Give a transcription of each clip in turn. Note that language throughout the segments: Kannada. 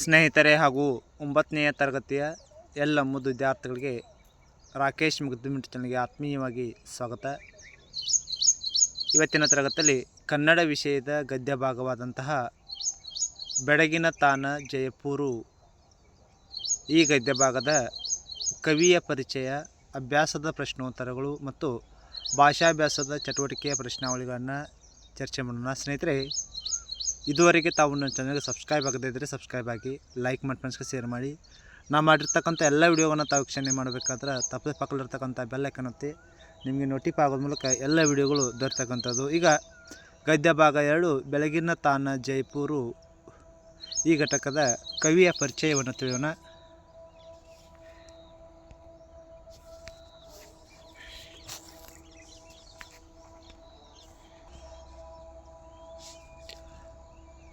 ಸ್ನೇಹಿತರೆ ಹಾಗೂ ಒಂಬತ್ತನೆಯ ತರಗತಿಯ ಎಲ್ಲ ಮುದ್ದು ವಿದ್ಯಾರ್ಥಿಗಳಿಗೆ ರಾಕೇಶ್ ಮುಗ್ದುಮಿಟ್ ಚಾನಲ್ಗೆ ಆತ್ಮೀಯವಾಗಿ ಸ್ವಾಗತ. ಇವತ್ತಿನ ತರಗತಿಯಲ್ಲಿ ಕನ್ನಡ ವಿಷಯದ ಗದ್ಯ ಭಾಗವಾದಂತಹ ಬೆಡಗಿನ ತಾನ ಜಯಪುರು. ಈ ಗದ್ಯ ಭಾಗದ ಕವಿಯ ಪರಿಚಯ, ಅಭ್ಯಾಸದ ಪ್ರಶ್ನೋತ್ತರಗಳು ಮತ್ತು ಭಾಷಾಭ್ಯಾಸದ ಚಟುವಟಿಕೆಯ ಪ್ರಶ್ನಾವಳಿಗಳನ್ನು ಚರ್ಚೆ ಮಾಡೋಣ. ಸ್ನೇಹಿತರೆ ಇದುವರೆಗೆ ತಾವು ನನ್ನ ಚಾನಲ್ಗೆ ಸಬ್ಸ್ಕ್ರೈಬ್ ಆಗದೇ ಇದ್ದರೆ ಸಬ್ಸ್ಕ್ರೈಬ್ ಆಗಿ ಲೈಕ್ ಮಾಡಿ ಫ್ರೆಂಡ್ಸ್ಗೆ ಶೇರ್ ಮಾಡಿ. ನಾ ಮಾಡಿರ್ತಕ್ಕಂಥ ಎಲ್ಲ ವಿಡಿಯೋವನ್ನು ತಾವು ವೀಕ್ಷಣೆ ಮಾಡಬೇಕಾದ್ರೆ ತಪ್ಪದೆ ಪಕ್ಕದಲ್ಲಿರ್ತಕ್ಕಂಥ ಬೆಲ್ ಐಕನ್ ಒತ್ತಿ, ನಿಮಗೆ ನೋಟಿಫೈ ಆಗೋದ ಮೂಲಕ ಎಲ್ಲ ವಿಡಿಯೋಗಳು ದೊರೆತಕ್ಕಂಥದ್ದು. ಈಗ ಗದ್ಯ ಭಾಗ ಎರಡು, ಬೆಳಗಿನ ತಾನ ಜೈಪುರು. ಈ ಘಟಕದ ಕವಿಯ ಪರಿಚಯವನ್ನು ತಿಳಿಯೋಣ.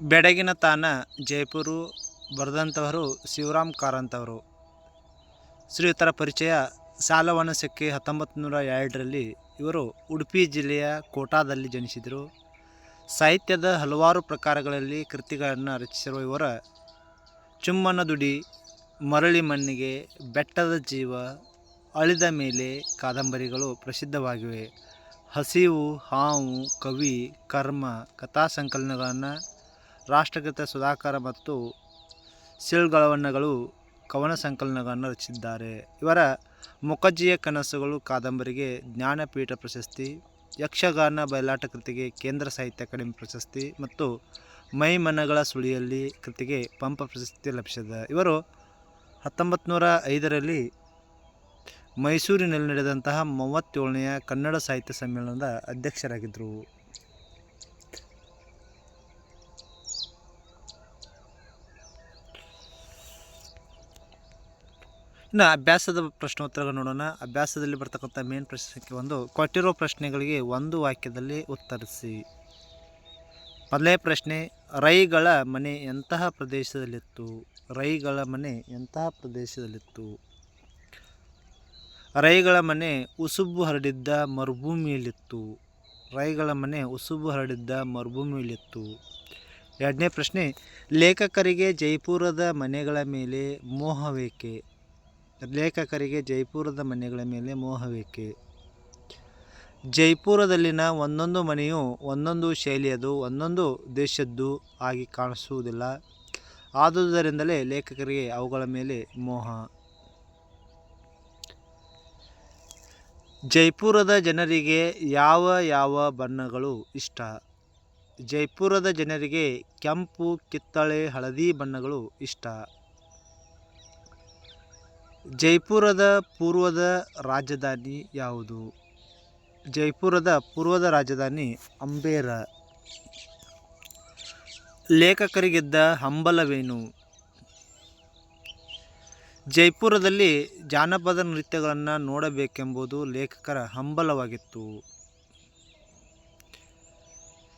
ಬೆಡಗಿನ ತಾನ ಜೈಪುರು ಬರೆದಂಥವರು ಶಿವರಾಮ್ ಕಾರಂತವರು. ಶ್ರೀಯುತರ ಪರಿಚಯ ಸಾಲವನ್ನು ಸಿಕ್ಕಿ ಹತ್ತೊಂಬತ್ತು ನೂರ ಎರಡರಲ್ಲಿ ಇವರು ಉಡುಪಿ ಜಿಲ್ಲೆಯ ಕೋಟಾದಲ್ಲಿ ಜನಿಸಿದರು. ಸಾಹಿತ್ಯದ ಹಲವಾರು ಪ್ರಕಾರಗಳಲ್ಲಿ ಕೃತಿಗಳನ್ನು ರಚಿಸಿರುವ ಇವರ ಚುಮ್ಮನ ದುಡಿ, ಮರಳಿ ಮಣ್ಣಿಗೆ, ಬೆಟ್ಟದ ಜೀವ, ಅಳಿದ ಮೇಲೆ ಕಾದಂಬರಿಗಳು ಪ್ರಸಿದ್ಧವಾಗಿವೆ. ಹಸಿವು, ಹಾವು, ಕವಿ, ಕರ್ಮ, ಕಥಾ ಸಂಕಲನಗಳನ್ನು ರಾಷ್ಟ್ರಗೀತ ಸುಧಾಕರ ಮತ್ತು ಸಿಳ್ಗಳವಣ್ಣಗಳು ಕವನ ಸಂಕಲನಗಳನ್ನು ರಚಿಸಿದ್ದಾರೆ. ಇವರ ಮುಖಜ್ಜಿಯ ಕನಸುಗಳು ಕಾದಂಬರಿಗೆ ಜ್ಞಾನಪೀಠ ಪ್ರಶಸ್ತಿ, ಯಕ್ಷಗಾನ ಬಯಲಾಟ ಕೃತಿಗೆ ಕೇಂದ್ರ ಸಾಹಿತ್ಯ ಅಕಾಡೆಮಿ ಪ್ರಶಸ್ತಿ ಮತ್ತು ಮೈಮನಗಳ ಸುಳಿಯಲ್ಲಿ ಕೃತಿಗೆ ಪಂಪ ಪ್ರಶಸ್ತಿ ಲಭಿಸಿದೆ. ಇವರು ಹತ್ತೊಂಬತ್ತು ನೂರ ಐದರಲ್ಲಿ ಮೈಸೂರಿನಲ್ಲಿ ನಡೆದಂತಹ ಮೂವತ್ತೇಳನೆಯ ಕನ್ನಡ ಸಾಹಿತ್ಯ ಸಮ್ಮೇಳನದ ಅಧ್ಯಕ್ಷರಾಗಿದ್ದರು. ಇನ್ನು ಅಭ್ಯಾಸದ ಪ್ರಶ್ನೋತ್ತರಗಳು ನೋಡೋಣ. ಅಭ್ಯಾಸದಲ್ಲಿ ಬರ್ತಕ್ಕಂಥ ಮೇನ್ ಪ್ರಶ್ನೆಗೆ ಒಂದು, ಕೊಟ್ಟಿರೋ ಪ್ರಶ್ನೆಗಳಿಗೆ ಒಂದು ವಾಕ್ಯದಲ್ಲಿ ಉತ್ತರಿಸಿ. ಮೊದಲೇ ಪ್ರಶ್ನೆ, ರೈಗಳ ಮನೆ ಎಂತಹ ಪ್ರದೇಶದಲ್ಲಿತ್ತು? ರೈಗಳ ಮನೆ ಎಂತಹ ಪ್ರದೇಶದಲ್ಲಿತ್ತು? ರೈಗಳ ಮನೆ ಉಸುಬು ಹರಡಿದ್ದ ಮರುಭೂಮಿಯಲ್ಲಿತ್ತು. ರೈಗಳ ಮನೆ ಉಸುಬು ಹರಡಿದ್ದ ಮರುಭೂಮಿಯಲ್ಲಿತ್ತು. ಎರಡನೇ ಪ್ರಶ್ನೆ, ಲೇಖಕರಿಗೆ ಜೈಪುರದ ಮನೆಗಳ ಮೇಲೆ ಮೋಹವೇಕೆ? ಲೇಖಕರಿಗೆ ಜೈಪುರದ ಮನೆಗಳ ಮೇಲೆ ಮೋಹವೇಕೆ? ಜೈಪುರದಲ್ಲಿನ ಒಂದೊಂದು ಮನೆಯು ಒಂದೊಂದು ಶೈಲಿಯದು, ಒಂದೊಂದು ದೇಶದ್ದು ಆಗಿ ಕಾಣಿಸುವುದಿಲ್ಲ. ಆದುದರಿಂದಲೇ ಲೇಖಕರಿಗೆ ಅವುಗಳ ಮೇಲೆ ಮೋಹ. ಜೈಪುರದ ಜನರಿಗೆ ಯಾವ ಯಾವ ಬಣ್ಣಗಳು ಇಷ್ಟ? ಜೈಪುರದ ಜನರಿಗೆ ಕೆಂಪು, ಕಿತ್ತಳೆ, ಹಳದಿ ಬಣ್ಣಗಳು ಇಷ್ಟ. ಜೈಪುರದ ಪೂರ್ವದ ರಾಜಧಾನಿ ಯಾವುದು? ಜೈಪುರದ ಪೂರ್ವದ ರಾಜಧಾನಿ ಅಂಬೇರ. ಲೇಖಕರಿಗೆದ್ದ ಹಂಬಲವೇನು? ಜೈಪುರದಲ್ಲಿ ಜಾನಪದ ನೃತ್ಯಗಳನ್ನು ನೋಡಬೇಕೆಂಬುದು ಲೇಖಕರ ಹಂಬಲವಾಗಿತ್ತು.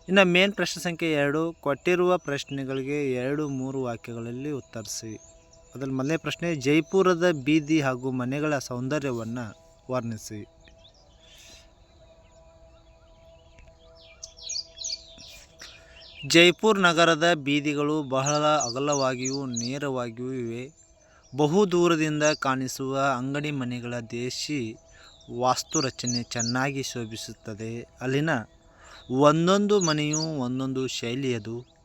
ಇನ್ನು ಮೇನ್ ಪ್ರಶ್ನೆ ಸಂಖ್ಯೆ ಎರಡು, ಕೊಟ್ಟಿರುವ ಪ್ರಶ್ನೆಗಳಿಗೆ ಎರಡು, ಮೂರು ವಾಕ್ಯಗಳಲ್ಲಿ ಉತ್ತರಿಸಿ. ಅದರಲ್ಲಿ ಮೊದಲನೇ ಪ್ರಶ್ನೆ, ಜೈಪುರದ ಬೀದಿ ಹಾಗೂ ಮನೆಗಳ ಸೌಂದರ್ಯವನ್ನು ವರ್ಣಿಸಿ. ಜೈಪುರ್ ನಗರದ ಬೀದಿಗಳು ಬಹಳ ಅಗಲವಾಗಿಯೂ ನೇರವಾಗಿಯೂ ಇವೆ. ಬಹು ದೂರದಿಂದ ಕಾಣಿಸುವ ಅಂಗಡಿ ಮನೆಗಳ ದೇಶಿ ವಾಸ್ತುರಚನೆ ಚೆನ್ನಾಗಿ ಶೋಭಿಸುತ್ತದೆ. ಅಲ್ಲಿನ ಒಂದೊಂದು ಮನೆಯೂ ಒಂದೊಂದು ಶೈಲಿಯದು.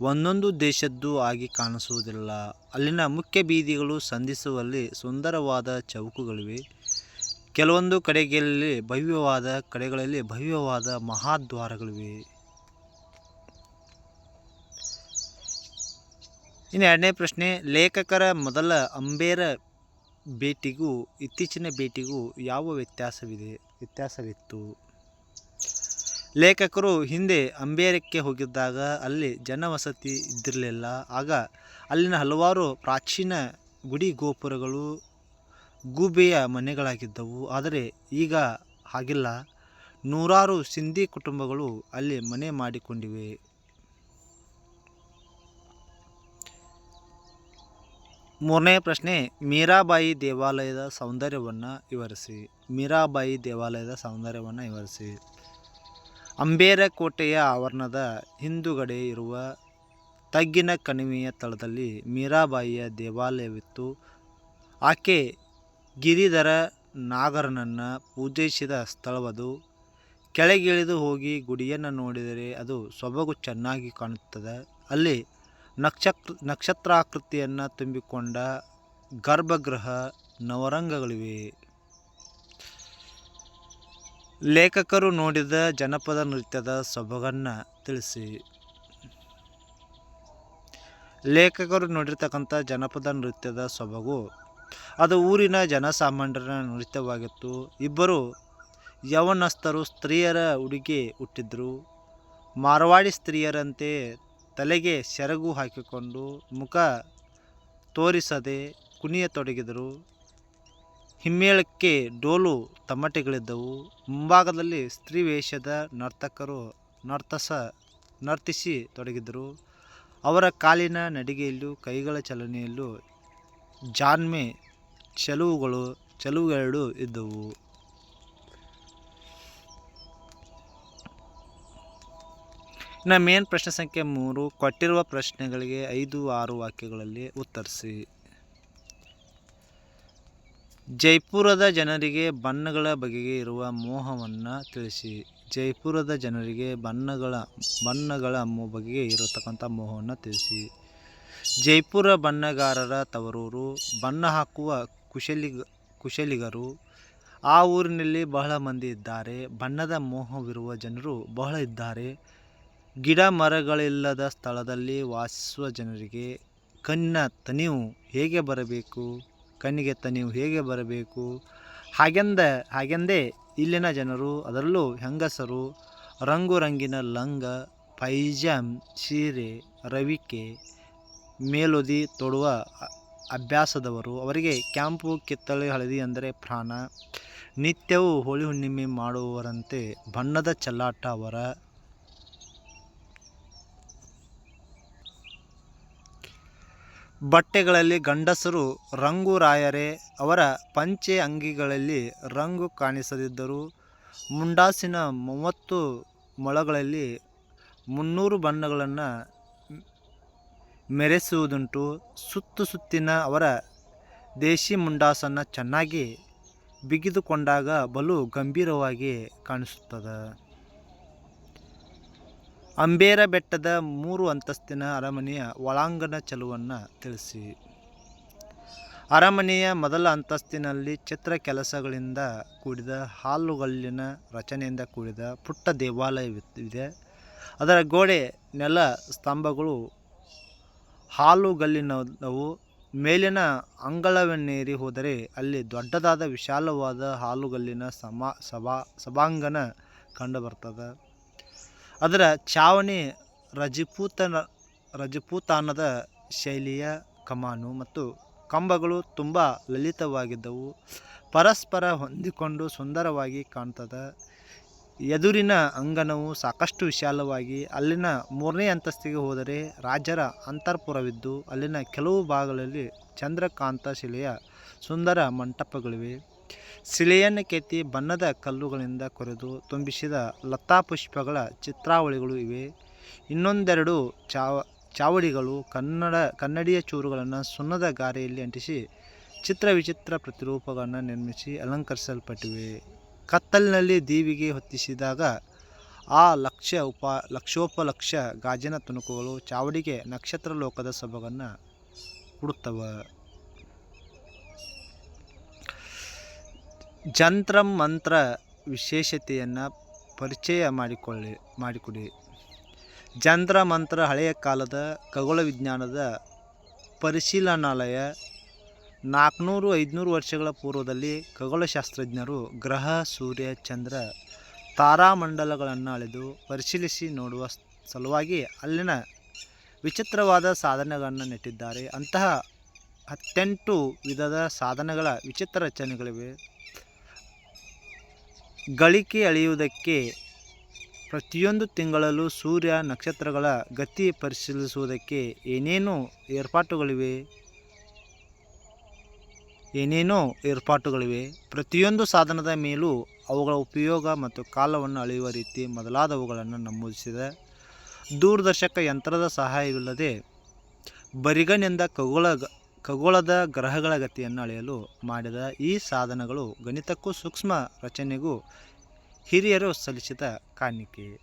ಒಂದೊಂದು ದೇಶದ್ದು ಆಗಿ ಕಾಣಿಸುವುದಿಲ್ಲ. ಅಲ್ಲಿನ ಮುಖ್ಯ ಬೀದಿಗಳು ಸಂಧಿಸುವಲ್ಲಿ ಸುಂದರವಾದ ಚೌಕುಗಳಿವೆ. ಕೆಲವೊಂದು ಕಡೆಗಳಲ್ಲಿ ಭವ್ಯವಾದ ಕಡೆಗಳಲ್ಲಿ ಭವ್ಯವಾದ ಮಹಾದ್ವಾರಗಳಿವೆ. ಇನ್ನು ಎರಡನೇ ಪ್ರಶ್ನೆ, ಲೇಖಕರ ಮೊದಲ ಅಂಬೇರ ಭೇಟಿಗೂ, ಇತ್ತೀಚಿನ ಭೇಟಿಗೂ ಯಾವ ವ್ಯತ್ಯಾಸವಿದೆ? ವ್ಯತ್ಯಾಸವಿತ್ತು? ಲೇಖಕರು ಹಿಂದೆ ಅಂಬೇರಕ್ಕೆ ಹೋಗಿದ್ದಾಗ ಅಲ್ಲಿ ಜನವಸತಿ ಇದ್ದಿರಲಿಲ್ಲ. ಆಗ ಅಲ್ಲಿನ ಹಲವಾರು ಪ್ರಾಚೀನ ಗುಡಿ ಗೋಪುರಗಳು ಗೂಬೆಯ ಮನೆಗಳಾಗಿದ್ದವು. ಆದರೆ ಈಗ ಹಾಗಿಲ್ಲ. ನೂರಾರು ಸಿಂಧಿ ಕುಟುಂಬಗಳು ಅಲ್ಲಿ ಮನೆ ಮಾಡಿಕೊಂಡಿವೆ. ಮೂರನೇ ಪ್ರಶ್ನೆ, ಮೀರಾಬಾಯಿ ದೇವಾಲಯದ ಸೌಂದರ್ಯವನ್ನು ವಿವರಿಸಿ. ಮೀರಾಬಾಯಿ ದೇವಾಲಯದ ಸೌಂದರ್ಯವನ್ನು ವಿವರಿಸಿ. ಅಂಬೇರ ಕೋಟೆಯ ಆವರಣದ ಹಿಂದುಗಡೆ ಇರುವ ತಗ್ಗಿನ ಕಣಿವೆಯ ತಳದಲ್ಲಿ ಮೀರಾಬಾಯಿಯ ದೇವಾಲಯವಿತ್ತು. ಆಕೆ ಗಿರಿಧರ ನಾಗರನನ್ನು ಪೂಜಿಸಿದ ಸ್ಥಳವದು. ಕೆಳಗಿಳಿದು ಹೋಗಿ ಗುಡಿಯನ್ನು ನೋಡಿದರೆ ಅದು ಸೊಬಗು ಚೆನ್ನಾಗಿ ಕಾಣುತ್ತದೆ. ಅಲ್ಲಿ ನಕ್ಷತ್ರ, ನಕ್ಷತ್ರಾಕೃತಿಯನ್ನು ತುಂಬಿಕೊಂಡ ಗರ್ಭಗೃಹ ನವರಂಗಗಳಿವೆ. ಲೇಖಕರು ನೋಡಿದ ಜನಪದ ನೃತ್ಯದ ಸೊಬಗನ್ನು ತಿಳಿಸಿ. ಲೇಖಕರು ನೋಡಿರ್ತಕ್ಕಂಥ ಜನಪದ ನೃತ್ಯದ ಸೊಬಗು, ಅದು ಊರಿನ ಜನಸಾಮಾನ್ಯರ ನೃತ್ಯವಾಗಿತ್ತು. ಇಬ್ಬರು ಯವನಸ್ಥರು ಸ್ತ್ರೀಯರ ಉಡುಗೆ ಹುಟ್ಟಿದ್ರು ಮಾರವಾಡಿ ಸ್ತ್ರೀಯರಂತೆ ತಲೆಗೆ ಸೆರಗು ಹಾಕಿಕೊಂಡು ಮುಖ ತೋರಿಸದೆ ಕುಣಿಯತೊಡಗಿದರು. ಹಿಮ್ಮೇಳಕ್ಕೆ ಡೋಲು ತಮಟೆಗಳಿದ್ದವು ಮುಂಭಾಗದಲ್ಲಿ ಸ್ತ್ರೀ ವೇಷದ ನರ್ತಕರು ನರ್ತಸ ನರ್ತಿಸಿ ತೊಡಗಿದರು ಅವರ ಕಾಲಿನ ನಡಿಗೆಯಲ್ಲೂ ಕೈಗಳ ಚಲನೆಯಲ್ಲೂ ಜಾನ್ಮೆ ಚೆಲುವುಗಳು, ಚೆಲುವುಗಳೆರಡು ಇದ್ದವು. ಇನ್ನು ಮೇನ್ ಪ್ರಶ್ನೆ ಸಂಖ್ಯೆ ಮೂರು, ಕೊಟ್ಟಿರುವ ಪ್ರಶ್ನೆಗಳಿಗೆ ಐದು, ಆರು ವಾಕ್ಯಗಳಲ್ಲಿ ಉತ್ತರಿಸಿ. ಜೈಪುರದ ಜನರಿಗೆ ಬಣ್ಣಗಳ ಬಗೆಗೆ ಇರುವ ಮೋಹವನ್ನು ತಿಳಿಸಿ. ಜೈಪುರದ ಜನರಿಗೆ ಬಣ್ಣಗಳ ಬಣ್ಣಗಳ ಬಗೆಗೆ ಇರತಕ್ಕಂಥ ಮೋಹವನ್ನು ತಿಳಿಸಿ. ಜೈಪುರ ಬಣ್ಣಗಾರರ ತವರೂರು, ಬಣ್ಣ ಹಾಕುವ ಕುಶಲಿಗ, ಕುಶಲಿಗರು, ಆ ಊರಿನಲ್ಲಿ ಬಹಳ ಮಂದಿ ಇದ್ದಾರೆ. ಬಣ್ಣದ ಮೋಹವಿರುವ ಜನರು ಬಹಳ ಇದ್ದಾರೆ. ಗಿಡ ಮರಗಳಿಲ್ಲದ ಸ್ಥಳದಲ್ಲಿ ವಾಸಿಸುವ ಜನರಿಗೆ ಕಣ್ಣ ತನಿವು ಹೇಗೆ ಬರಬೇಕು? ಕಣ್ಣಿಗೆ ನೀವು ಹೇಗೆ ಬರಬೇಕು? ಹಾಗೆಂದ, ಹಾಗೆಂದೇ ಇಲ್ಲಿನ ಜನರು, ಅದರಲ್ಲೂ ಹೆಂಗಸರು ರಂಗು ರಂಗಿನ ಲಂಗ, ಪೈಜಾಮ್, ಸೀರೆ, ರವಿಕೆ, ಮೇಲೊದಿ ತೊಡುವ ಅಭ್ಯಾಸದವರು, ಅವರಿಗೆ ಕೆಂಪು ಕಿತ್ತಳೆ ಹಳದಿ ಅಂದರೆ ಪ್ರಾಣ. ನಿತ್ಯವೂ ಹೋಳಿ ಹುಣ್ಣಿಮೆ ಮಾಡುವವರಂತೆ ಬಣ್ಣದ ಚೆಲ್ಲಾಟ ಅವರ ಬಟ್ಟೆಗಳಲ್ಲಿ ಗಂಡಸರು ರಂಗು ರಾಯರೇ, ಅವರ ಪಂಚೆ ಅಂಗಿಗಳಲ್ಲಿ ರಂಗು ಕಾಣಿಸದಿದ್ದರೂ ಮುಂಡಾಸಿನ ಮೂವತ್ತು ಮೊಳಗಳಲ್ಲಿ ಮುನ್ನೂರು ಬಣ್ಣಗಳನ್ನು ಮೆರೆಸುವುದುಂಟು. ಸುತ್ತು ಸುತ್ತಿನ ಅವರ ದೇಶಿ ಮುಂಡಾಸನ್ನು ಚೆನ್ನಾಗಿ ಬಿಗಿದುಕೊಂಡಾಗ ಬಲು ಗಂಭೀರವಾಗಿ ಕಾಣಿಸುತ್ತದೆ. ಅಂಬೇರ ಬೆಟ್ಟದ ಮೂರು ಅಂತಸ್ತಿನ ಅರಮನೆಯ ಒಳಾಂಗಣ ಚಲುವನ್ನು ತಿಳಿಸಿ. ಅರಮನೆಯ ಮೊದಲ ಅಂತಸ್ತಿನಲ್ಲಿ ಚಿತ್ರ ಕೆಲಸಗಳಿಂದ ಕೂಡಿದ ಹಾಲುಗಲ್ಲಿನ ರಚನೆಯಿಂದ ಕೂಡಿದ ಪುಟ್ಟ ದೇವಾಲಯವಿದೆ. ಅದರ ಗೋಡೆ, ನೆಲ ಸ್ತಂಭಗಳು ಹಾಲುಗಲ್ಲಿನವು. ಮೇಲಿನ ಅಂಗಳವನ್ನೇರಿ ಹೋದರೆ ಅಲ್ಲಿ ದೊಡ್ಡದಾದ ವಿಶಾಲವಾದ ಹಾಲುಗಲ್ಲಿನ ಸಮಾ, ಸಭಾ, ಸಭಾಂಗಣ ಕಂಡುಬರ್ತದೆ. ಅದರ ಛಾವಣಿ ರಜಪೂತನ, ರಜಪೂತಾನದ ಶೈಲಿಯ ಕಮಾನು ಮತ್ತು ಕಂಬಗಳು ತುಂಬ ಲಲಿತವಾಗಿದ್ದವು. ಪರಸ್ಪರ ಹೊಂದಿಕೊಂಡು ಸುಂದರವಾಗಿ ಕಾಣ್ತದೆ. ಎದುರಿನ ಅಂಗಣವು ಸಾಕಷ್ಟು ವಿಶಾಲವಾಗಿ ಅಲ್ಲಿನ ಮೂರನೇ ಅಂತಸ್ತಿಗೆ ಹೋದರೆ ರಾಜರ ಅಂತರ್ಪುರವಿದ್ದು, ಅಲ್ಲಿನ ಕೆಲವು ಭಾಗಗಳಲ್ಲಿ ಚಂದ್ರಕಾಂತ ಶಿಲೆಯ ಸುಂದರ ಮಂಟಪಗಳಿವೆ. ಶಿಲೆಯನ್ನು ಕೆತ್ತಿ ಬಣ್ಣದ ಕಲ್ಲುಗಳಿಂದ ಕೊರೆದು ತುಂಬಿಸಿದ ಲತಾಪುಷ್ಪಗಳ ಚಿತ್ರಾವಳಿಗಳು ಇವೆ. ಇನ್ನೊಂದೆರಡು ಚಾವ, ಚಾವಡಿಗಳು ಕನ್ನಡ, ಕನ್ನಡಿಯ ಚೂರುಗಳನ್ನು ಸುಣ್ಣದ ಗಾರೆಯಲ್ಲಿ ಅಂಟಿಸಿ ಚಿತ್ರ ವಿಚಿತ್ರ ಪ್ರತಿರೂಪಗಳನ್ನು ನಿರ್ಮಿಸಿ ಅಲಂಕರಿಸಲ್ಪಟ್ಟಿವೆ. ಕತ್ತಲಿನಲ್ಲಿ ದೀವಿಗೆ ಹೊತ್ತಿಸಿದಾಗ ಆ ಲಕ್ಷ ಉಪ, ಲಕ್ಷೋಪಲಕ್ಷ ಗಾಜಿನ ತುಣುಕುಗಳು ಚಾವಡಿಗೆ ನಕ್ಷತ್ರ ಲೋಕದ ಸೊಬಗನ್ನು ಕೊಡುತ್ತವೆ. ಜಂತ್ರ ಮಂತ್ರ ವಿಶೇಷತೆಯನ್ನು ಪರಿಚಯ ಮಾಡಿಕೊಳ್ಳಿ, ಮಾಡಿಕೊಡಿ. ಜಂತ್ರ ಮಂತ್ರ ಹಳೆಯ ಕಾಲದ ಖಗೋಳ ವಿಜ್ಞಾನದ ಪರಿಶೀಲನಾಲಯ ನಾಲ್ಕುನೂರು, ಐದುನೂರು ವರ್ಷಗಳ ಪೂರ್ವದಲ್ಲಿ ಖಗೋಳಶಾಸ್ತ್ರಜ್ಞರು ಗ್ರಹ, ಸೂರ್ಯ, ಚಂದ್ರ, ತಾರಾಮಂಡಲಗಳನ್ನು ಅಳೆದು ಪರಿಶೀಲಿಸಿ ನೋಡುವ ಸಲುವಾಗಿ ಅಲ್ಲಿನ ವಿಚಿತ್ರವಾದ ಸಾಧನಗಳನ್ನು ನೆಟ್ಟಿದ್ದಾರೆ. ಅಂತಹ ಹತ್ತೆಂಟು ವಿಧದ ಸಾಧನಗಳ ವಿಚಿತ್ರ ರಚನೆಗಳಿವೆ. ಗಳಿಕೆ ಅಳೆಯುವುದಕ್ಕೆ ಪ್ರತಿಯೊಂದು ತಿಂಗಳಲ್ಲೂ ಸೂರ್ಯ ನಕ್ಷತ್ರಗಳ ಗತಿ ಪರಿಶೀಲಿಸುವುದಕ್ಕೆ ಏನೇನು ಏರ್ಪಾಟುಗಳಿವೆ? ಏನೇನೋ ಏರ್ಪಾಟುಗಳಿವೆ? ಪ್ರತಿಯೊಂದು ಸಾಧನದ ಮೇಲೂ ಅವುಗಳ ಉಪಯೋಗ ಮತ್ತು ಕಾಲವನ್ನು ಅಳೆಯುವ ರೀತಿ ಮೊದಲಾದವುಗಳನ್ನು ನಮೂದಿಸಿದೆ. ದೂರದರ್ಶಕ ಯಂತ್ರದ ಸಹಾಯವಿಲ್ಲದೆ ಬರಿಗನಿಂದ ಖಗೋಳ ಖಗೋಳದ ಗ್ರಹಗಳ ಗತಿಯನ್ನು ಅಳೆಯಲು ಮಾಡಿದ ಈ ಸಾಧನಗಳು ಗಣಿತಕ್ಕೂ ಸೂಕ್ಷ್ಮ ರಚನೆಗೂ ಹಿರಿಯರು ಸಲ್ಲಿಸಿದ ಕಾಣಿಕೆ.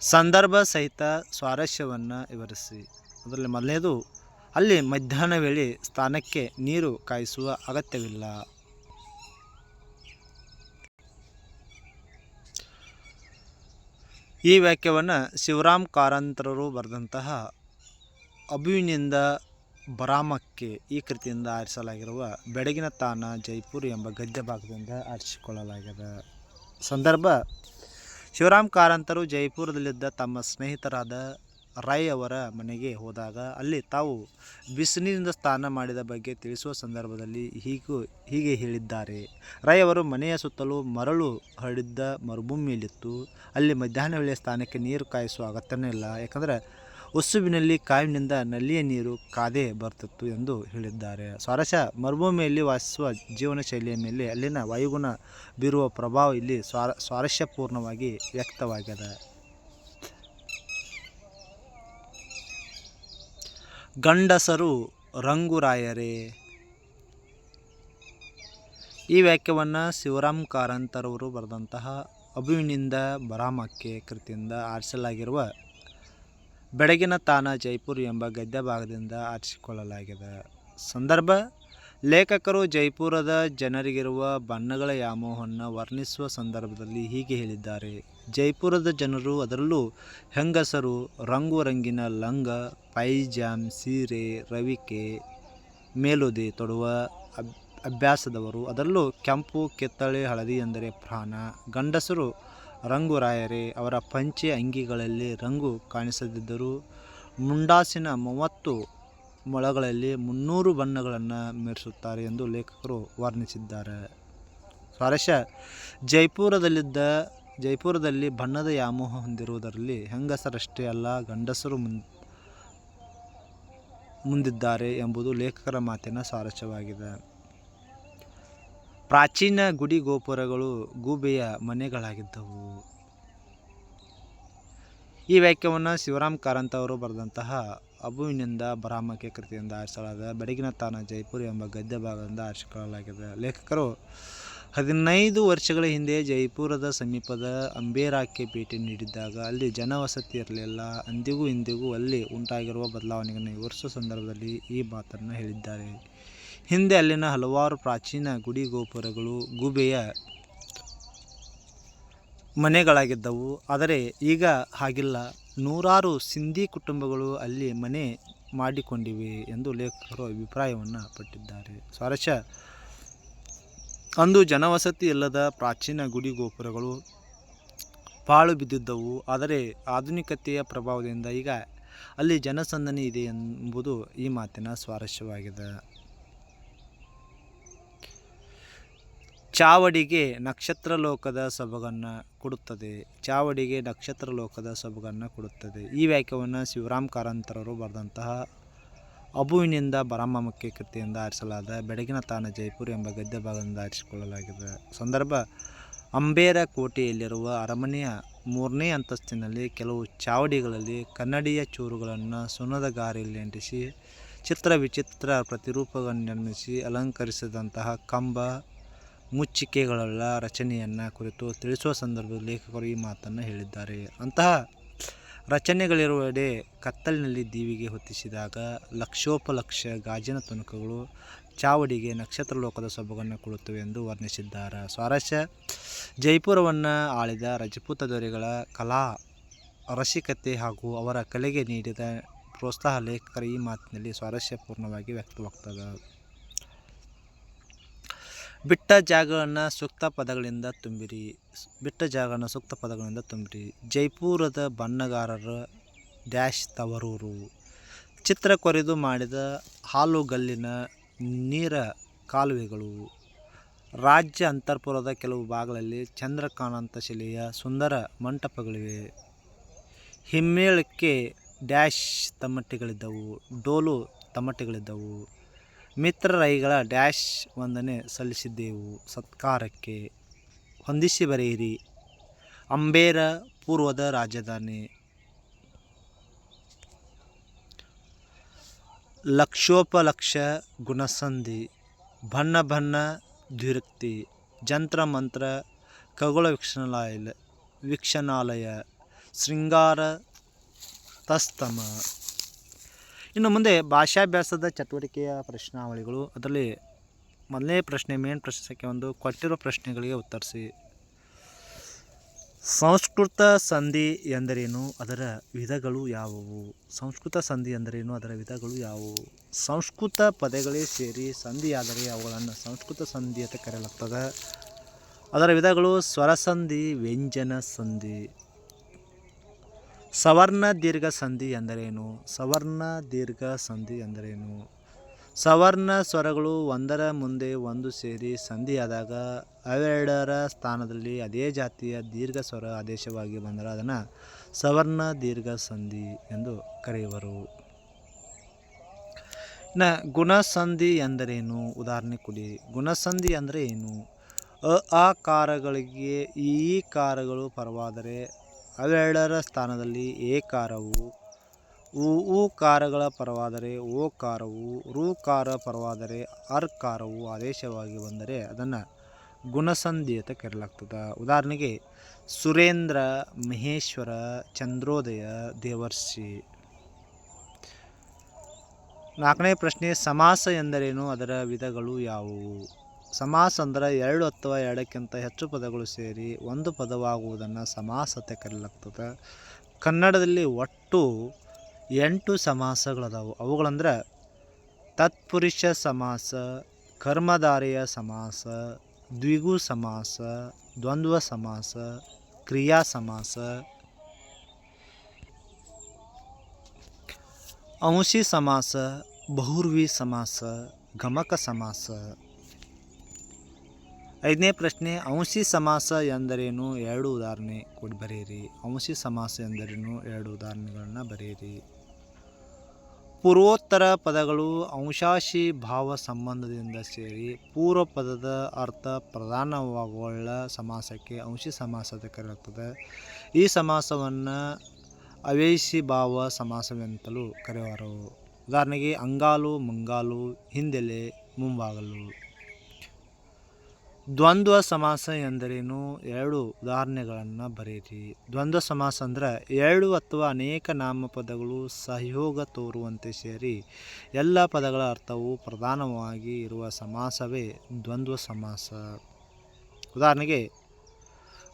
ಸಂದರ್ಭ ಸಹಿತ ಸ್ವಾರಸ್ಯವನ್ನು ವಿವರಿಸಿ. ಅದರಲ್ಲಿ ಮೊದಲನೇದು, ಅಲ್ಲಿ ಮಧ್ಯಾಹ್ನ ವೇಳೆ ಸ್ಥಾನಕ್ಕೆ ನೀರು ಕಾಯಿಸುವ ಅಗತ್ಯವಿಲ್ಲ. ಈ ವಾಕ್ಯವನ್ನು ಶಿವರಾಮ್ ಕಾರಂತರರು ಬರೆದಂತಹ ಅಬುವಿನಿಂದ ಬರಾಮಕ್ಕೆ ಈ ಕೃತಿಯಿಂದ ಆರಿಸಲಾಗಿರುವ ಬೆಡಗಿನ ತಾನ ಜೈಪುರ್ ಎಂಬ ಗದ್ಯ ಭಾಗದಿಂದ ಆರಿಸಿಕೊಳ್ಳಲಾಗಿದೆ ಸಂದರ್ಭ. ಶಿವರಾಮ್ ಕಾರಂತರು ಜೈಪುರದಲ್ಲಿದ್ದ ತಮ್ಮ ಸ್ನೇಹಿತರಾದ ರಾಯ್ ಅವರ ಮನೆಗೆ ಹೋದಾಗ ಅಲ್ಲಿ ತಾವು ಬಿಸಿಲಿನಿಂದ ಸ್ನಾನ ಮಾಡಿದ ಬಗ್ಗೆ ತಿಳಿಸುವ ಸಂದರ್ಭದಲ್ಲಿ ಹೀಗೂ, ಹೀಗೆ ಹೇಳಿದ್ದಾರೆ. ರಾಯ್ ಅವರು ಮನೆಯ ಸುತ್ತಲೂ ಮರಳು ಹರಡಿದ್ದ ಮರುಭೂಮಿಯಲ್ಲಿತ್ತು. ಅಲ್ಲಿ ಮಧ್ಯಾಹ್ನ ವೇಳೆ ಸ್ನಾನಕ್ಕೆ ನೀರು ಕಾಯಿಸುವ ಅಗತ್ಯನೇ ಇಲ್ಲ. ಯಾಕಂದರೆ ಉಸುಬಿನಲ್ಲಿ ಕಾವಿನಿಂದ ನಲ್ಲಿಯ ನೀರು ಕಾದೇ ಬರ್ತಿತ್ತು ಎಂದು ಹೇಳಿದ್ದಾರೆ. ಸ್ವರಸ ಮರುಭೂಮಿಯಲ್ಲಿ ವಾಸಿಸುವ ಜೀವನ ಶೈಲಿಯ ಮೇಲೆ ಅಲ್ಲಿನ ವಾಯುಗುಣ ಬೀರುವ ಪ್ರಭಾವ ಇಲ್ಲಿ ಸ್ವಾರ, ಸ್ವಾರಸ್ಯಪೂರ್ಣವಾಗಿ ವ್ಯಕ್ತವಾಗಿದೆ. ಗಂಡಸರು ರಂಗುರಾಯರೇ. ಈ ವಾಕ್ಯವನ್ನು ಶಿವರಾಮ್ ಕಾರಂತರವರು ಬರೆದಂತಹ ಅಭಿವಿನಿಂದ ಬರಾಮಕ್ಕೆ ಕೃತಿಯಿಂದ ಆರಿಸಲಾಗಿರುವ ಬೆಳಗಿನ ತಾನ ಜೈಪುರ್ ಎಂಬ ಗದ್ಯ ಭಾಗದಿಂದ ಆರಿಸಿಕೊಳ್ಳಲಾಗಿದೆ. ಸಂದರ್ಭ, ಲೇಖಕರು ಜೈಪುರದ ಜನರಿಗಿರುವ ಬಣ್ಣಗಳ ವ್ಯಾಮೋಹವನ್ನು ವರ್ಣಿಸುವ ಸಂದರ್ಭದಲ್ಲಿ ಹೀಗೆ ಹೇಳಿದ್ದಾರೆ. ಜೈಪುರದ ಜನರು ಅದರಲ್ಲೂ ಹೆಂಗಸರು ರಂಗು ರಂಗಿನ ಲಂಗ, ಪೈಜಾಮ್, ಸೀರೆ, ರವಿಕೆ, ಮೇಲುದೆ ತೊಡುವ ಅಭ್ಯಾಸದವರು ಅದರಲ್ಲೂ ಕೆಂಪು, ಕಿತ್ತಳೆ, ಹಳದಿ ಎಂದರೆ ಪ್ರಾಣ. ಗಂಡಸರು ರಂಗುರಾಯರೇ, ಅವರ ಪಂಚೆ ಅಂಗಿಗಳಲ್ಲಿ ರಂಗು ಕಾಣಿಸದಿದ್ದರೂ ಮುಂಡಾಸಿನ ಮೂವತ್ತು ಮೊಳಗಳಲ್ಲಿ ಮುನ್ನೂರು ಬಣ್ಣಗಳನ್ನು ಮೆರೆಸುತ್ತಾರೆ ಎಂದು ಲೇಖಕರು ವರ್ಣಿಸಿದ್ದಾರೆ. ಸ್ವಾರಸ್ಯ, ಜೈಪುರದಲ್ಲಿದ್ದ, ಜೈಪುರದಲ್ಲಿ ಬಣ್ಣದ ವ್ಯಾಮೋಹ ಹೊಂದಿರುವುದರಲ್ಲಿ ಹೆಂಗಸರಷ್ಟೇ ಅಲ್ಲ, ಗಂಡಸರು ಮುಂದಿದ್ದಾರೆ ಎಂಬುದು ಲೇಖಕರ ಮಾತಿನ ಸ್ವಾರಸ್ಯವಾಗಿದೆ ಪ್ರಾಚೀನ ಗುಡಿ ಗೋಪುರಗಳು ಗೂಬೆಯ ಮನೆಗಳಾಗಿದ್ದವು. ಈ ವಾಕ್ಯವನ್ನು ಶಿವರಾಮ್ ಕಾರಂತ್ ಅವರು ಬರೆದಂತಹ ಅಬುವಿನಿಂದ ಬರಾಮಕ್ಕೆ ಕೃತಿಯಿಂದ ಆರಿಸಲಾದ ಬೆಡಗಿನ ತಾನ ಜೈಪುರ್ ಎಂಬ ಗದ್ಯ ಭಾಗದಿಂದ ಆರಿಸಿಕೊಳ್ಳಲಾಗಿದೆ. ಲೇಖಕರು ಹದಿನೈದು ವರ್ಷಗಳ ಹಿಂದೆ ಜೈಪುರದ ಸಮೀಪದ ಅಂಬೇರಾಕ್ಕೆ ಭೇಟಿ ನೀಡಿದ್ದಾಗ ಅಲ್ಲಿ ಜನವಸತಿ ಇರಲಿಲ್ಲ. ಅಂದಿಗೂ ಇಂದಿಗೂ ಅಲ್ಲಿ ಉಂಟಾಗಿರುವ ಬದಲಾವಣೆಯನ್ನು ವಿವರಿಸುವ ಸಂದರ್ಭದಲ್ಲಿ ಈ ಮಾತನ್ನು ಹೇಳಿದ್ದಾರೆ. ಹಿಂದೆ ಅಲ್ಲಿನ ಹಲವಾರು ಪ್ರಾಚೀನ ಗುಡಿ ಗೋಪುರಗಳು, ಗುಬೆಯ ಮನೆಗಳಾಗಿದ್ದವು. ಆದರೆ ಈಗ ಹಾಗಿಲ್ಲ. ನೂರಾರು ಸಿಂಧಿ ಕುಟುಂಬಗಳು ಅಲ್ಲಿ ಮನೆ ಮಾಡಿಕೊಂಡಿವೆ ಎಂದು ಲೇಖಕರು ಅಭಿಪ್ರಾಯವನ್ನು ಪಟ್ಟಿದ್ದಾರೆ. ಸ್ವಾರಸ್ಯ. ಅಂದು ಜನವಸತಿ ಇಲ್ಲದ ಪ್ರಾಚೀನ ಗುಡಿ ಗೋಪುರಗಳು ಪಾಳು ಬಿದ್ದಿದ್ದವು. ಆದರೆ ಆಧುನಿಕತೆಯ ಪ್ರಭಾವದಿಂದ ಈಗ ಅಲ್ಲಿ ಜನಸಂದಣಿ ಇದೆ ಎಂಬುದು ಈ ಮಾತಿನ ಸ್ವಾರಸ್ಯವಾಗಿದೆ. ಚಾವಡಿಗೆ ನಕ್ಷತ್ರ ಲೋಕದ ಸೊಬಗನ್ನು ಕೊಡುತ್ತದೆ. ಚಾವಡಿಗೆ ನಕ್ಷತ್ರ ಲೋಕದ ಸೊಬಗನ್ನು ಕೊಡುತ್ತದೆ. ಈ ವಾಕ್ಯವನ್ನು ಶಿವರಾಮ್ ಕಾರಂತರರು ಬರೆದಂತಹ ಅಬುವಿನಿಂದ ಬರಾಮಕ್ಕೆ ಕೃತಿಯಿಂದ ಆರಿಸಲಾದ ಬೆಳಗಿನ ತಾನ ಜೈಪುರ್ ಎಂಬ ಗದ್ಯ ಭಾಗದಿಂದ ಆರಿಸಿಕೊಳ್ಳಲಾಗಿದೆ. ಸಂದರ್ಭ, ಅಂಬೇರ ಕೋಟೆಯಲ್ಲಿರುವ ಅರಮನೆಯ ಮೂರನೇ ಅಂತಸ್ತಿನಲ್ಲಿ ಕೆಲವು ಚಾವಡಿಗಳಲ್ಲಿ ಕನ್ನಡಿಯ ಚೂರುಗಳನ್ನು ಸುನದ ಗಾರಿಯಲ್ಲಿ ಅಂಟಿಸಿ, ಚಿತ್ರ ವಿಚಿತ್ರ ಪ್ರತಿರೂಪಗಳನ್ನು ನಿರ್ಮಿಸಿ, ಅಲಂಕರಿಸಿದಂತಹ ಕಂಬ ಮುಚ್ಚಿಕೆಗಳುಳ್ಳ ರಚನೆಯನ್ನು ಕುರಿತು ತಿಳಿಸುವ ಸಂದರ್ಭದಲ್ಲಿ ಲೇಖಕರು ಈ ಮಾತನ್ನು ಹೇಳಿದ್ದಾರೆ. ಅಂತಹ ರಚನೆಗಳಿರುವೆಡೆ ಕತ್ತಲಿನಲ್ಲಿ ದೀವಿಗೆ ಹೊತ್ತಿಸಿದಾಗ ಲಕ್ಷೋಪಲಕ್ಷ ಗಾಜಿನ ತುಣುಕುಗಳು ಚಾವಡಿಗೆ ನಕ್ಷತ್ರ ಲೋಕದ ಸೊಬಗನ್ನು ಕೊಡುತ್ತವೆ ಎಂದು ವರ್ಣಿಸಿದ್ದಾರೆ. ಸ್ವಾರಸ್ಯ ಜೈಪುರವನ್ನು ಆಳಿದ ರಜಪೂತ ದೊರೆಗಳ ಕಲಾ, ರಸಿಕತೆ ಹಾಗೂ ಅವರ ಕಲೆಗೆ ನೀಡಿದ ಪ್ರೋತ್ಸಾಹ ಲೇಖಕರ ಈ ಮಾತಿನಲ್ಲಿ ಸ್ವಾರಸ್ಯಪೂರ್ಣವಾಗಿ ವ್ಯಕ್ತವಾಗ್ತದೆ. ಬಿಟ್ಟ ಜಾಗವನ್ನು ಸೂಕ್ತ ಪದಗಳಿಂದ ತುಂಬಿರಿ. ಬಿಟ್ಟ ಜಾಗವನ್ನು ಸೂಕ್ತ ಪದಗಳಿಂದ ತುಂಬಿರಿ. ಜೈಪುರದ ಬಣ್ಣಗಾರರ ಡ್ಯಾಶ್ ತವರೂರು. ಚಿತ್ರ ಕೊರೆದು ಮಾಡಿದ ಹಾಲುಗಲ್ಲಿನ ನೀರ ಕಾಲುವೆಗಳು. ರಾಜ್ಯ ಅಂತರ್ಪುರದ ಕೆಲವು ಭಾಗಗಳಲ್ಲಿ ಚಂದ್ರಕಾನಂತ ಶಿಲೆಯ ಸುಂದರ ಮಂಟಪಗಳಿವೆ. ಹಿಮ್ಮೇಳಕ್ಕೆ ಡ್ಯಾಶ್ ತಮಟೆಗಳಿದ್ದವು ಡೋಲು ತಮಟೆಗಳಿದ್ದವು ಮಿತ್ರರೈಗಳ ಡ್ಯಾಶ್ ವಂದನೆ ಸಲ್ಲಿಸಿದ್ದೆವು. ಸತ್ಕಾರಕ್ಕೆ ಹೊಂದಿಸಿ ಬರೆಯಿರಿ. ಅಂಬೇರ ಪೂರ್ವದ ರಾಜಧಾನಿ. ಲಕ್ಷೋಪಲಕ್ಷ ಗುಣಸಂಧಿ. ಭನ್ನ ಭನ್ನ ದ್ವಿರಕ್ತಿ. ಜಂತ್ರ ಮಂತ್ರ ಖಗೋಳ ವೀಕ್ಷಣಾಲಯ. ವೀಕ್ಷಣಾಲಯ. ಶೃಂಗಾರ ತಸ್ತಮ. ಇನ್ನು ಮುಂದೆ ಭಾಷಾಭ್ಯಾಸದ ಚಟುವಟಿಕೆಯ ಪ್ರಶ್ನಾವಳಿಗಳು. ಅದರಲ್ಲಿ ಮೊದಲನೇ ಪ್ರಶ್ನೆ ಮೇನ್ ಪ್ರಶ್ನೆಗೆ ಒಂದು, ಕೊಟ್ಟಿರೋ ಪ್ರಶ್ನೆಗಳಿಗೆ ಉತ್ತರಿಸಿ. ಸಂಸ್ಕೃತ ಸಂಧಿ ಎಂದರೇನು? ಅದರ ವಿಧಗಳು ಯಾವುವು? ಸಂಸ್ಕೃತ ಸಂಧಿ ಎಂದರೇನು? ಅದರ ವಿಧಗಳು ಯಾವುವು? ಸಂಸ್ಕೃತ ಪದಗಳೇ ಸೇರಿ ಸಂಧಿಯಾದರೆ ಅವುಗಳನ್ನು ಸಂಸ್ಕೃತ ಸಂಧಿ ಅಂತ ಕರೆಯಲಾಗ್ತದೆ. ಅದರ ವಿಧಗಳು ಸ್ವರಸಂಧಿ, ವ್ಯಂಜನ ಸಂಧಿ. ಸವರ್ಣ ದೀರ್ಘ ಸಂಧಿ ಎಂದರೇನು? ಸವರ್ಣ ದೀರ್ಘ ಸಂಧಿ ಎಂದರೇನು? ಸವರ್ಣ ಸ್ವರಗಳು ಒಂದರ ಮುಂದೆ ಒಂದು ಸೇರಿ ಸಂಧಿಯಾದಾಗ ಅವೆರಡರ ಸ್ಥಾನದಲ್ಲಿ ಅದೇ ಜಾತಿಯ ದೀರ್ಘ ಸ್ವರ ಆದೇಶವಾಗಿ ಬಂದರೆ ಅದನ್ನು ಸವರ್ಣ ದೀರ್ಘ ಸಂಧಿ ಎಂದು ಕರೆಯುವರು. ಇನ್ನು ಗುಣಸಂಧಿ ಎಂದರೇನು? ಉದಾಹರಣೆ ಕೊಡಿ. ಗುಣಸಂಧಿ ಅಂದರೆ ಏನು? ಅ, ಆ, ಕಾರಗಳಿಗೆ ಈ ಕಾರಗಳು ಪರವಾದರೆ ಅವೆರಡರ ಸ್ಥಾನದಲ್ಲಿ ಏಕಾರವು. ಕಾರಗಳ ಪರವಾದರೆ ಓಕಾರವು ಕಾರವು ರು ಕಾರ ಪರವಾದರೆ ಅರ್ಕಾರವು ಆದೇಶವಾಗಿ ಬಂದರೆ ಅದನ್ನು ಗುಣಸಂಧಿ ಅಂತ ಕರೆಯಲಾಗ್ತದೆ. ಉದಾಹರಣೆಗೆ, ಸುರೇಂದ್ರ ಮಹೇಶ್ವರ ಚಂದ್ರೋದಯ ದೇವರ್ಷಿ. ನಾಲ್ಕನೇ ಪ್ರಶ್ನೆ, ಸಮಾಸ ಎಂದರೇನು? ಅದರ ವಿಧಗಳು ಯಾವುವು? ಸಮಾಸ ಅಂದ್ರೆ ಎರಡು ಅಥವಾ ಎರಡಕ್ಕಿಂತ ಹೆಚ್ಚು ಪದಗಳು ಸೇರಿ ಒಂದು ಪದವಾಗುವುದನ್ನು ಸಮಾಸ ಅಂತ ಕರೆಯಲಾಗ್ತದೆ. ಕನ್ನಡದಲ್ಲಿ ಒಟ್ಟು ಎಂಟು ಸಮಾಸಗಳದಾವು. ಅವುಗಳಂದ್ರೆ ತತ್ಪುರುಷ ಸಮಾಸ, ಕರ್ಮಧಾರೆಯ ಸಮಾಸ, ದ್ವಿಗು ಸಮಾಸ, ದ್ವಂದ್ವ ಸಮಾಸ, ಕ್ರಿಯಾ ಸಮಾಸ, ಅಂಶಿ ಸಮಾಸ, ಬಹುರ್ವಿ ಸಮಾಸ, ಗಮಕ ಸಮಾಸ ಐದನೇ ಪ್ರಶ್ನೆ ಅಂಶಿ ಸಮಾಸ ಎಂದರೇನು? ಎರಡು ಉದಾಹರಣೆ ಕೊಡಿ ಬರೆಯಿರಿ ಅಂಶಿ ಸಮಾಸ ಎಂದರೇನು? ಎರಡು ಉದಾಹರಣೆಗಳನ್ನು ಬರೆಯಿರಿ ಪೂರ್ವೋತ್ತರ ಪದಗಳು ಅಂಶಾಶಿ ಭಾವ ಸಂಬಂಧದಿಂದ ಸೇರಿ ಪೂರ್ವ ಪದದ ಅರ್ಥ ಪ್ರಧಾನವಾಗುವ ಸಮಾಸಕ್ಕೆ ಅಂಶಿ ಸಮಾಸ ಅಂತ ಕರೆಯುತ್ತದೆ ಈ ಸಮಾಸವನ್ನು ಅವೇಶಿ ಭಾವ ಸಮಾಸವೆಂತಲೂ ಕರೆಯುವರು ಉದಾಹರಣೆಗೆ, ಅಂಗಾಲು, ಮುಂಗಾಲು, ಹಿಂದೆಲೆ ಮುಂಬಾಗಲು ದ್ವಂದ್ವ ಸಮಾಸ ಎಂದರೇನು? ಎರಡು ಉದಾಹರಣೆಗಳನ್ನು ಬರೆಯಿರಿ. ದ್ವಂದ್ವ ಸಮಾಸ ಅಂದರೆ ಎರಡು ಅಥವಾ ಅನೇಕ ನಾಮಪದಗಳು ಸಹಯೋಗ ತೋರುವಂತೆ ಸೇರಿ ಎಲ್ಲ ಪದಗಳ ಅರ್ಥವು ಪ್ರಧಾನವಾಗಿ ಇರುವ ಸಮಾಸವೇ ದ್ವಂದ್ವ ಸಮಾಸ. ಉದಾಹರಣೆಗೆ,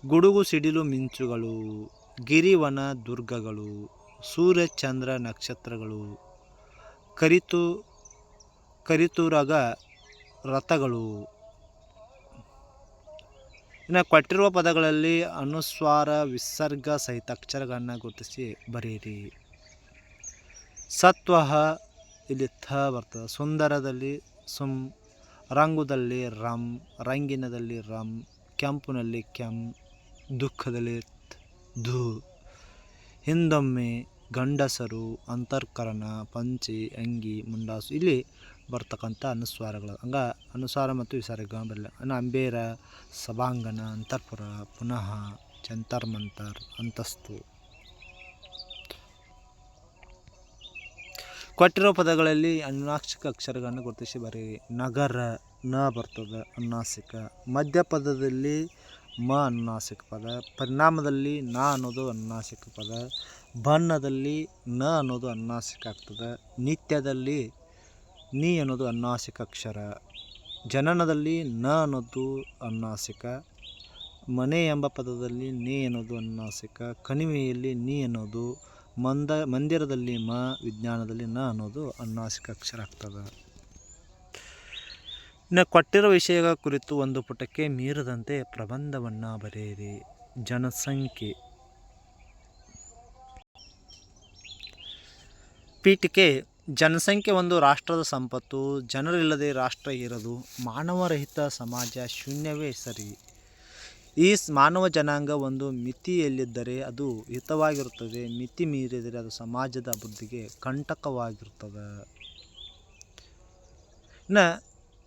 ಗುಡುಗು ಸಿಡಿಲು ಮಿಂಚುಗಳು, ಗಿರಿವನ ದುರ್ಗಗಳು, ಸೂರ್ಯ ಚಂದ್ರ ನಕ್ಷತ್ರಗಳು, ಕರಿತು, ಕರಿತುರಗ ರಥಗಳು ಇನ್ನು ಕೊಟ್ಟಿರುವ ಪದಗಳಲ್ಲಿ ಅನುಸ್ವಾರ, ವಿಸರ್ಗ ಸಹಿತ ಅಕ್ಷರಗಳನ್ನು ಗುರುತಿಸಿ ಬರೆಯಿರಿ. ಸತ್ವ ಇಲ್ಲಿ ಥ ಬರ್ತದೆ. ಸುಂದರದಲ್ಲಿ ಸುಮ್, ರಂಗುದಲ್ಲಿ ರಂ, ರಂಗಿನದಲ್ಲಿ ರಂ, ಕೆಂಪಿನಲ್ಲಿ ಕೆಂ, ದುಃಖದಲ್ಲಿ ಧೂ ಧು. ಹಿಂದೊಮ್ಮೆ ಗಂಡಸರು, ಅಂತರ್ಕರಣ, ಪಂಚಿ, ಅಂಗಿ, ಮುಂಡಾಸು. ಇಲ್ಲಿ ಬರ್ತಕ್ಕಂಥ ಅನುಸ್ವಾರಗಳು. ಹಂಗ ಅನುಸ್ವಾರ ಮತ್ತು ವಿಸಾರ ಗಾಂಬಲ್ಯ ಇನ್ನು ಅಂಬೇರ, ಸಭಾಂಗಣ, ಅಂತರ್ಪುರ, ಪುನಃ ಚಂತರ್ ಮಂತರ್ ಅಂತಸ್ತು. ಕೊಟ್ಟಿರೋ ಪದಗಳಲ್ಲಿ ಅನುನಾಕ್ಷಿಕ ಅಕ್ಷರಗಳನ್ನು ಗುರುತಿಸಿ ಬರೀ ನಗರ, ನ ಬರ್ತದೆ, ಅನುನಾಸಿಕ. ಮಧ್ಯ ಪದದಲ್ಲಿ ಮ, ಅನುನಾಸಿಕ ಪದ. ಪರಿಣಾಮದಲ್ಲಿ ನ ಅನ್ನೋದು ಅನುನಾಸಿಕ ಪದ. ಬಣ್ಣದಲ್ಲಿ ನ ಅನ್ನೋದು ಅನುನಾಸಿಕ ಆಗ್ತದೆ. ನಿತ್ಯದಲ್ಲಿ ನೀ ಅನ್ನೋದು ಅನ್ನಾಸಿಕ ಅಕ್ಷರ. ಜನನದಲ್ಲಿ ನ ಅನ್ನೋದು ಅನ್ನಾಸಿಕ. ಮನೆ ಎಂಬ ಪದದಲ್ಲಿ ನೀ ಅನ್ನೋದು ಅನ್ನಾಸಿಕ. ಕಣಿವೆಯಲ್ಲಿ ನೀ ಅನ್ನೋದು. ಮಂದ, ಮಂದಿರದಲ್ಲಿ ಮ, ವಿಜ್ಞಾನದಲ್ಲಿ ನ ಅನ್ನೋದು ಅನ್ನಾಸಿಕ ಅಕ್ಷರ ಆಗ್ತದೆ. ಇನ್ನು ಕೊಟ್ಟಿರೋ ವಿಷಯಗಳ ಕುರಿತು ಒಂದು ಪುಟಕ್ಕೆ ಮೀರದಂತೆ ಪ್ರಬಂಧವನ್ನು ಬರೆಯಿರಿ. ಜನಸಂಖ್ಯೆ. ಪೀಠಿಕೆ ಜನಸಂಖ್ಯೆ ಒಂದು ರಾಷ್ಟ್ರದ ಸಂಪತ್ತು, ಜನರಿಲ್ಲದೆ ರಾಷ್ಟ್ರ ಇರದು, ಮಾನವರಹಿತ ಸಮಾಜ ಶೂನ್ಯವೇ ಸರಿ. ಈ ಮಾನವ ಜನಾಂಗ ಒಂದು ಮಿತಿಯಲ್ಲಿದ್ದರೆ ಅದು ಹಿತವಾಗಿರುತ್ತದೆ, ಮಿತಿ ಮೀರಿದರೆ ಅದು ಸಮಾಜದ ಅಭಿವೃದ್ಧಿಗೆ ಕಂಟಕವಾಗಿರುತ್ತದೆ. ಇನ್ನು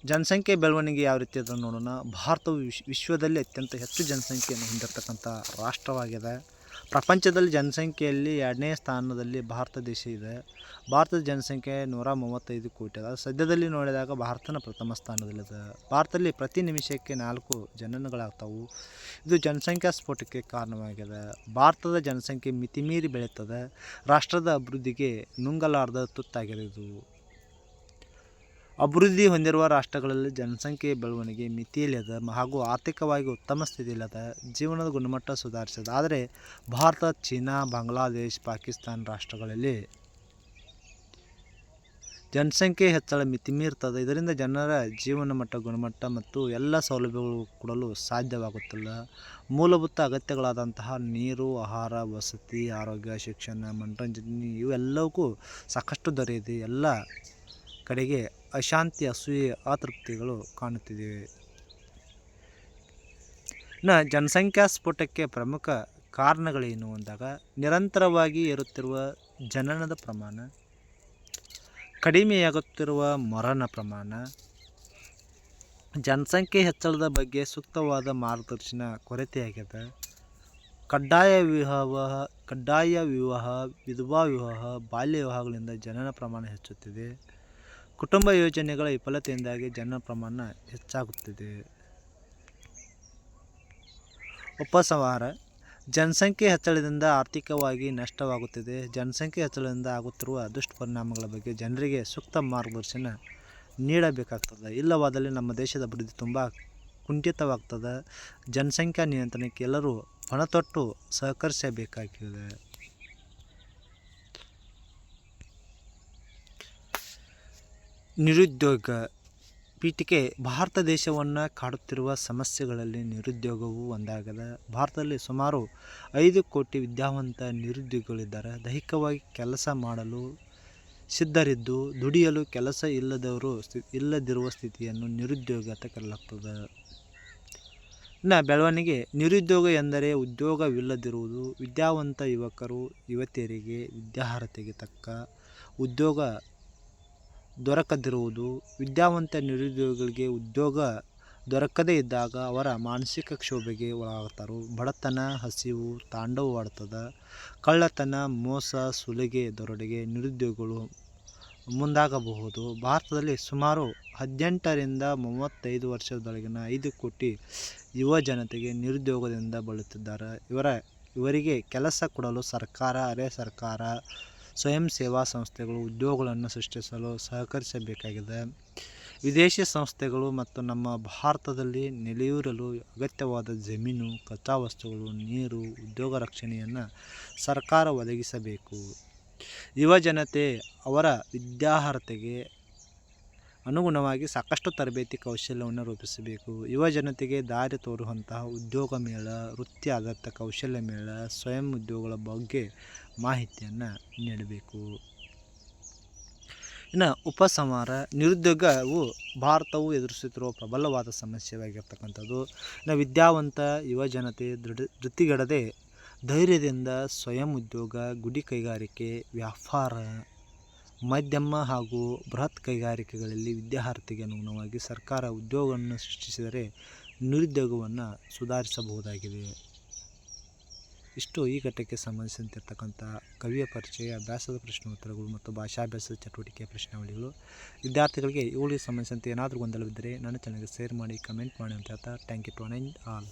ಜನಸಂಖ್ಯೆ ಬೆಳವಣಿಗೆ ಯಾವ ರೀತಿ ಅದನ್ನು ನೋಡೋಣ, ಭಾರತವು ವಿಶ್, ವಿಶ್ವದಲ್ಲಿ ಅತ್ಯಂತ ಹೆಚ್ಚು ಜನಸಂಖ್ಯೆಯನ್ನು ಹೊಂದಿರತಕ್ಕಂಥ ರಾಷ್ಟ್ರವಾಗಿದೆ. ಪ್ರಪಂಚದಲ್ಲಿ ಜನಸಂಖ್ಯೆಯಲ್ಲಿ ಎರಡನೇ ಸ್ಥಾನದಲ್ಲಿ ಭಾರತ ದೇಶ ಇದೆ. ಭಾರತದ ಜನಸಂಖ್ಯೆ ನೂರ ಮೂವತ್ತೈದು ಕೋಟಿ ಅದ. ಸದ್ಯದಲ್ಲಿ ನೋಡಿದಾಗ ಭಾರತನ ಪ್ರಥಮ ಸ್ಥಾನದಲ್ಲಿದೆ. ಭಾರತದಲ್ಲಿ ಪ್ರತಿ ನಿಮಿಷಕ್ಕೆ ನಾಲ್ಕು ಜನನಗಳಾಗ್ತಾವು. ಇದು ಜನಸಂಖ್ಯಾ ಸ್ಫೋಟಕ್ಕೆ ಕಾರಣವಾಗಿದೆ. ಭಾರತದ ಜನಸಂಖ್ಯೆ ಮಿತಿಮೀರಿ ಬೆಳೀತದೆ. ರಾಷ್ಟ್ರದ ಅಭಿವೃದ್ಧಿಗೆ ನುಂಗಲಾರದ ತುತ್ತಾಗಿದೆ ಇದು ಅಭಿವೃದ್ಧಿ ಹೊಂದಿರುವ ರಾಷ್ಟ್ರಗಳಲ್ಲಿ ಜನಸಂಖ್ಯೆ ಬೆಳವಣಿಗೆ ಮಿತಿಯಿಲ್ಲದ ಹಾಗೂ ಆರ್ಥಿಕವಾಗಿ ಉತ್ತಮ ಸ್ಥಿತಿಯಿಲ್ಲದ. ಜೀವನದ ಗುಣಮಟ್ಟ ಸುಧಾರಿಸಿದೆ. ಆದರೆ ಭಾರತ, ಚೀನಾ, ಬಾಂಗ್ಲಾದೇಶ್, ಪಾಕಿಸ್ತಾನ ರಾಷ್ಟ್ರಗಳಲ್ಲಿ ಜನಸಂಖ್ಯೆ ಹೆಚ್ಚಳ ಮಿತಿಮೀರ್ತದೆ ಇದರಿಂದ ಜನರ ಜೀವನ ಮಟ್ಟ, ಗುಣಮಟ್ಟ ಮತ್ತು ಎಲ್ಲ ಸೌಲಭ್ಯಗಳು ಕೊಡಲು ಸಾಧ್ಯವಾಗುತ್ತಿಲ್ಲ. ಮೂಲಭೂತ ಅಗತ್ಯಗಳಾದಂತಹ ನೀರು, ಆಹಾರ, ವಸತಿ, ಆರೋಗ್ಯ, ಶಿಕ್ಷಣ, ಮನರಂಜನೆ ಇವೆಲ್ಲವಕ್ಕೂ ಸಾಕಷ್ಟು ದೊರೆಯಿದೆ ಎಲ್ಲ ಕಡೆಗೆ ಅಶಾಂತಿ ಅಸೂಯೆ ಅತೃಪ್ತಿಗಳು ಕಾಣುತ್ತಿವೆ ಇನ್ನು ಜನಸಂಖ್ಯಾ ಸ್ಫೋಟಕ್ಕೆ ಪ್ರಮುಖ ಕಾರಣಗಳೇನು ಅಂದಾಗ, ನಿರಂತರವಾಗಿ ಏರುತ್ತಿರುವ ಜನನದ ಪ್ರಮಾಣ, ಕಡಿಮೆಯಾಗುತ್ತಿರುವ ಮರಣ ಪ್ರಮಾಣ, ಜನಸಂಖ್ಯೆ ಹೆಚ್ಚಳದ ಬಗ್ಗೆ ಸೂಕ್ತವಾದ ಮಾರ್ಗದರ್ಶನ ಕೊರತೆಯಾಗಿದೆ ಕಡ್ಡಾಯ ವಿವಾಹ ಕಡ್ಡಾಯ ವಿವಾಹ, ವಿಧವಾ ವಿವಾಹ, ಬಾಲ್ಯ ವಿವಾಹಗಳಿಂದ ಜನನ ಪ್ರಮಾಣ ಹೆಚ್ಚುತ್ತಿದೆ. ಕುಟುಂಬ ಯೋಜನೆಗಳ ವಿಫಲತೆಯಿಂದಾಗಿ ಜನನ ಪ್ರಮಾಣ ಹೆಚ್ಚಾಗುತ್ತಿದೆ. ಉಪಸಂಹಾರ ಜನಸಂಖ್ಯೆ ಹೆಚ್ಚಳದಿಂದ ಆರ್ಥಿಕವಾಗಿ ನಷ್ಟವಾಗುತ್ತಿದೆ. ಜನಸಂಖ್ಯೆ ಹೆಚ್ಚಳದಿಂದ ಆಗುತ್ತಿರುವ ದುಷ್ಪರಿಣಾಮಗಳ ಬಗ್ಗೆ ಜನರಿಗೆ ಸೂಕ್ತ ಮಾರ್ಗದರ್ಶನ ನೀಡಬೇಕಾಗ್ತದೆ. ಇಲ್ಲವಾದಲ್ಲಿ ನಮ್ಮ ದೇಶದ ಅಭಿವೃದ್ಧಿ ತುಂಬ ಕುಂಠಿತವಾಗ್ತದೆ. ಜನಸಂಖ್ಯಾ ನಿಯಂತ್ರಣಕ್ಕೆ ಎಲ್ಲರೂ ಪಣತೊಟ್ಟು ಸಹಕರಿಸಬೇಕಾಗಿದೆ ನಿರುದ್ಯೋಗ ಪೀಠಿಕೆ ಭಾರತ ದೇಶವನ್ನು ಕಾಡುತ್ತಿರುವ ಸಮಸ್ಯೆಗಳಲ್ಲಿ ನಿರುದ್ಯೋಗವೂ ಒಂದಾಗದ. ಭಾರತದಲ್ಲಿ ಸುಮಾರು ಐದು ಕೋಟಿ ವಿದ್ಯಾವಂತ ನಿರುದ್ಯೋಗಿಗಳಿದ್ದಾರೆ. ದೈಹಿಕವಾಗಿ ಕೆಲಸ ಮಾಡಲು ಸಿದ್ಧರಿದ್ದು, ದುಡಿಯಲು ಕೆಲಸ ಇಲ್ಲದವರು ಸ್ಥಿ, ಇಲ್ಲದಿರುವ ಸ್ಥಿತಿಯನ್ನು ನಿರುದ್ಯೋಗ ಅಂತ ಕರೆಯಲಾಗ್ತದೆ ಇನ್ನು ಬೆಳವಣಿಗೆ, ನಿರುದ್ಯೋಗ ಎಂದರೆ ಉದ್ಯೋಗವಿಲ್ಲದಿರುವುದು. ವಿದ್ಯಾವಂತ ಯುವಕರು, ಯುವತಿಯರಿಗೆ ವಿದ್ಯಾರ್ಹತೆಗೆ ತಕ್ಕ ಉದ್ಯೋಗ ದೊರಕದಿರುವುದು, ವಿದ್ಯಾವಂತ ನಿರುದ್ಯೋಗಿಗಳಿಗೆ ಉದ್ಯೋಗ ದೊರಕದೇ ಇದ್ದಾಗ ಅವರ ಮಾನಸಿಕ ಕ್ಷೋಭೆಗೆ ಒಳಗಾಗ್ತಾರೆ. ಬಡತನ, ಹಸಿವು ತಾಂಡವವಾಡ್ತದೆ ಕಳ್ಳತನ, ಮೋಸ, ಸುಲಿಗೆ, ದರೋಡೆಗೆ ನಿರುದ್ಯೋಗಿಗಳು ಮುಂದಾಗಬಹುದು. ಭಾರತದಲ್ಲಿ ಸುಮಾರು ಹದಿನೆಂಟರಿಂದ ಮೂವತ್ತೈದು ವರ್ಷದೊಳಗಿನ ಐದು ಕೋಟಿ ಯುವ ಜನತೆಗೆ ನಿರುದ್ಯೋಗದಿಂದ ಬಳಲುತ್ತಿದ್ದಾರೆ. ಇವರ, ಇವರಿಗೆ ಕೆಲಸ ಕೊಡಲು ಸರ್ಕಾರ, ಅರೆ ಸರ್ಕಾರ ಸ್ವಯಂ ಸೇವಾ ಸಂಸ್ಥೆಗಳು ಉದ್ಯೋಗಗಳನ್ನು ಸೃಷ್ಟಿಸಲು ಸಹಕರಿಸಬೇಕಾಗಿದೆ. ವಿದೇಶಿ ಸಂಸ್ಥೆಗಳು ಮತ್ತು ನಮ್ಮ ಭಾರತದಲ್ಲಿ ನೆಲೆಯೂರಲು ಅಗತ್ಯವಾದ ಜಮೀನು ಕಚ್ಚಾ ವಸ್ತುಗಳು ನೀರು, ಉದ್ಯೋಗ ರಕ್ಷಣೆಯನ್ನು ಸರ್ಕಾರ ಒದಗಿಸಬೇಕು. ಯುವಜನತೆ ಅವರ ವಿದ್ಯಾರ್ಹತೆಗೆ ಅನುಗುಣವಾಗಿ ಸಾಕಷ್ಟು ತರಬೇತಿ ಕೌಶಲ್ಯವನ್ನು ರೂಪಿಸಬೇಕು. ಯುವ ಜನತೆಗೆ ದಾರಿ ತೋರುವಂತಹ ಉದ್ಯೋಗ ಮೇಳ, ವೃತ್ತಿ ಆಧಾರಿತ ಕೌಶಲ್ಯ ಮೇಳ, ಸ್ವಯಂ ಉದ್ಯೋಗಗಳ ಬಗ್ಗೆ ಮಾಹಿತಿಯನ್ನು ನೀಡಬೇಕು. ಇನ್ನು ಉಪಸಂಹಾರ, ನಿರುದ್ಯೋಗವು ಭಾರತವು ಎದುರಿಸುತ್ತಿರುವ ಪ್ರಬಲವಾದ ಸಮಸ್ಯೆಯಾಗಿರ್ತಕ್ಕಂಥದ್ದು. ಇನ್ನು ವಿದ್ಯಾವಂತ ಯುವ ಜನತೆ ದೃಢ ಧೃತಿಗೆಡದೆ ಧೈರ್ಯದಿಂದ ಸ್ವಯಂ ಉದ್ಯೋಗ, ಗುಡಿ ಕೈಗಾರಿಕೆ, ವ್ಯಾಪಾರ ಮಧ್ಯಮ ಹಾಗೂ ಬೃಹತ್ ಕೈಗಾರಿಕೆಗಳಲ್ಲಿ ವಿದ್ಯಾರ್ಹತೆಗೆ ಅನುಗುಣವಾಗಿ ಸರ್ಕಾರ ಉದ್ಯೋಗವನ್ನು ಸೃಷ್ಟಿಸಿದರೆ ನಿರುದ್ಯೋಗವನ್ನು ಸುಧಾರಿಸಬಹುದಾಗಿದೆ. ಇಷ್ಟು ಈ ಘಟ್ಟಕ್ಕೆ ಸಂಬಂಧಿಸಿದಂತಿರ್ತಕ್ಕಂಥ ಕವಿಯ ಪರಿಚಯ, ಅಭ್ಯಾಸದ ಪ್ರಶ್ನೋತ್ತರಗಳು ಮತ್ತು ಭಾಷಾಭ್ಯಾಸದ ಚಟುವಟಿಕೆಯ ಪ್ರಶ್ನಾವಳಿಗಳು. ವಿದ್ಯಾರ್ಥಿಗಳಿಗೆ ಇವುಗಳಿಗೆ ಸಂಬಂಧಿಸಿದಂತೆ ಏನಾದರೂ ಗೊಂದಲವಿದ್ದರೆ ನನ್ನ ಚಾನಲ್ಗೆ ಶೇರ್ ಮಾಡಿ ಕಮೆಂಟ್ ಮಾಡಿ ಅಂತ ಹೇಳ್ತಾ ಥ್ಯಾಂಕ್ ಯು ಟು ಆಲ್